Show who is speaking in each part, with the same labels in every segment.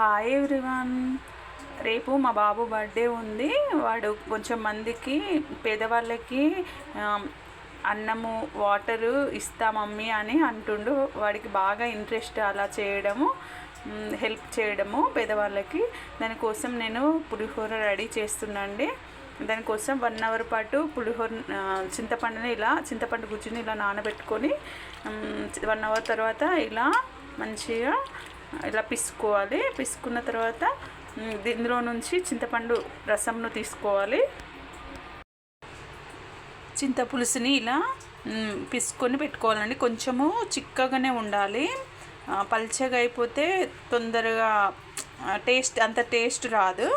Speaker 1: Hi everyone రేపు మా బాబు birthday ఉంది. వాడు కొంచెం మందికి పేదవాళ్ళకి అన్నము వాటరు ఇస్తా మమ్మీ అని అంటుండు. వాడికి బాగా ఇంట్రెస్ట్ అలా చేయడము హెల్ప్ చేయడము పేదవాళ్ళకి. దానికోసం నేను పులిహోర రెడీ చేస్తున్నాండి. దానికోసం వన్ అవర్ పాటు పులిహోర చింతపండుని ఇలా చింతపండు గుజ్జుని ఇలా నానబెట్టుకొని వన్ అవర్ తర్వాత ఇలా మంచిగా ఇలా పిసుకోవాలి. పిసుకున్న తర్వాత దీనిలో ఇందులో నుంచి చింతపండు రసంను తీసుకోవాలి. చింతపులుసుని ఇలా పిసుకొని పెట్టుకోవాలండి. కొంచెము చిక్కగానే ఉండాలి. పల్చగా అయిపోతే తొందరగా టేస్ట్ అంత టేస్ట్ రాదు.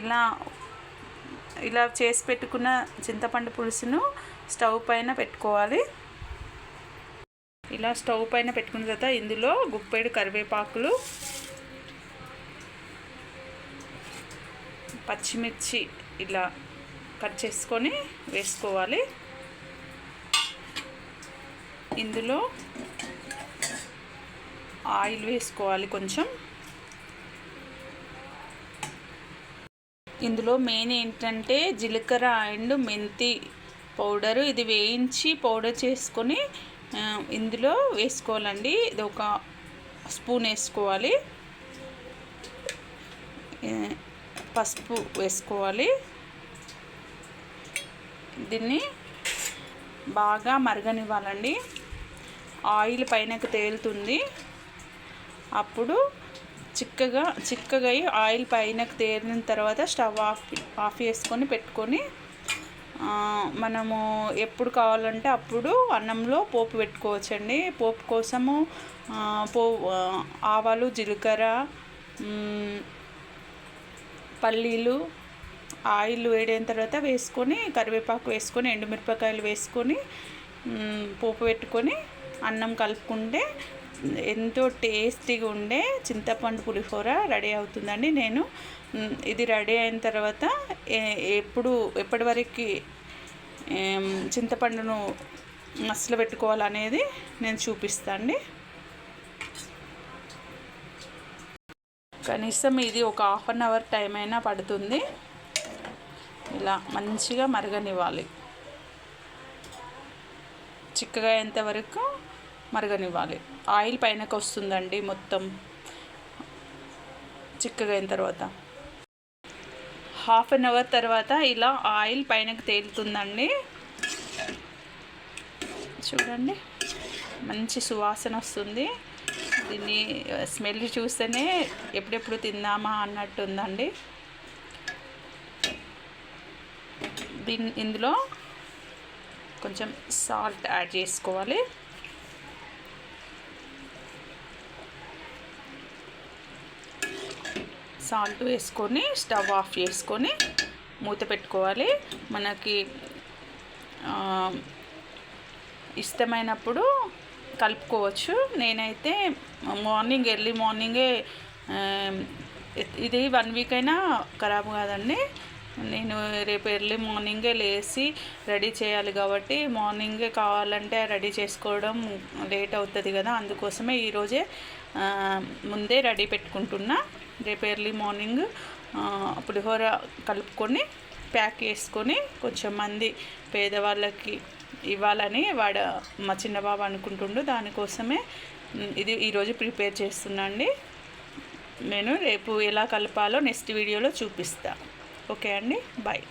Speaker 1: ఇలా ఇలా చేసి పెట్టుకున్న చింతపండు పులుసును స్టవ్ పైన పెట్టుకోవాలి. ఇలా స్టవ్ పైన పెట్టుకున్న తర్వాత ఇందులో గుప్పెడు కరివేపాకులు పచ్చిమిర్చి ఇలా కట్ చేసుకొని వేసుకోవాలి. ఇందులో ఆయిల్ వేసుకోవాలి కొంచెం. ఇందులో మెయిన్ ఏంటంటే జీలకర్ర అండ్ మెంతి పౌడరు ఇది వేయించి పౌడర్ చేసుకొని ఇందులో వేసుకోవాలండి. ఇది ఒక స్పూన్ వేసుకోవాలి. పసుపు వేసుకోవాలి. దీన్ని బాగా మరగనివ్వాలండి. ఆయిల్ పైనకు తేలుతుంది. అప్పుడు చిక్కగా చిక్కగా అయి ఆయిల్ పైనకు తేలిన తర్వాత స్టవ్ ఆఫ్ ఆఫ్ చేసుకొని పెట్టుకొని మనము ఎప్పుడు కావాలంటే అప్పుడు అన్నంలో పోపు పెట్టుకోవచ్చండి. పోపు కోసము పో ఆవాలు జీలకర్ర పల్లీలు ఆయిల్ వేడైన తర్వాత వేసుకొని కరివేపాకు వేసుకొని ఎండుమిరపకాయలు వేసుకొని పోపు పెట్టుకొని అన్నం కలుపుకుంటే ఎంతో టేస్టీగా ఉండే చింతపండు పులిహోర రెడీ అవుతుందండి. నేను ఇది రెడీ అయిన తర్వాత ఏ- ఎప్పుడు ఎప్పటి వరకు చింతపండును మసలు పెట్టుకోవాలనేది నేను చూపిస్తాండి. అండి కనీసం ఇది ఒక హాఫ్ అన్ అవర్ టైం అయినా పడుతుంది. ఇలా మంచిగా మరగనివ్వాలి. చిక్కగా అయ్యేంత వరకు మరగనివ్వాలి. ఆయిల్ పైనకి వస్తుందండి మొత్తం. చిక్కగా అయిన తర్వాత. హాఫ్ అన్ అవర్ తర్వాత ఇలా ఆయిల్ పైనకి తేలుతుందండి. చూడండి. మంచి సువాసన వస్తుంది. దీన్ని స్మెల్ చూస్తేనే ఎప్పుడెప్పుడు తిందామా అన్నట్టు ఉందండి దీని ఇందులో కొంచెం సాల్ట్ యాడ్ చేసుకోవాలి. సాల్ట్ వేసుకొని స్టవ్ ఆఫ్ చేసుకొని మూత పెట్టుకోవాలి. మనకి ఇష్టమైనప్పుడు కలుపుకోవచ్చు. నేనైతే మార్నింగ్ ఎర్లీ మార్నింగే ఇది వన్ వీక్ అయినా ఖరాబ్ కాదండి. నేను రేపు ఎర్లీ మార్నింగే లేచి రెడీ చేయాలి కాబట్టి మార్నింగే కావాలంటే రెడీ చేసుకోవడం లేట్ అవుతుంది కదా. అందుకోసమే ఈరోజే ముందే రెడీ పెట్టుకుంటున్నా. రేపు ఎర్లీ మార్నింగ్ పులిహోర కలుపుకొని ప్యాక్ చేసుకొని కొంచెం మంది పేదవాళ్ళకి ఇవ్వాలని వాడ మా చిన్న బాబు అనుకుంటుండు. దానికోసమే ఇది ఈరోజు ప్రిపేర్ చేస్తున్నా అండి. నేను రేపు ఎలా కలపాలో నెక్స్ట్ వీడియోలో చూపిస్తాను ఓకే అండి బాయ్.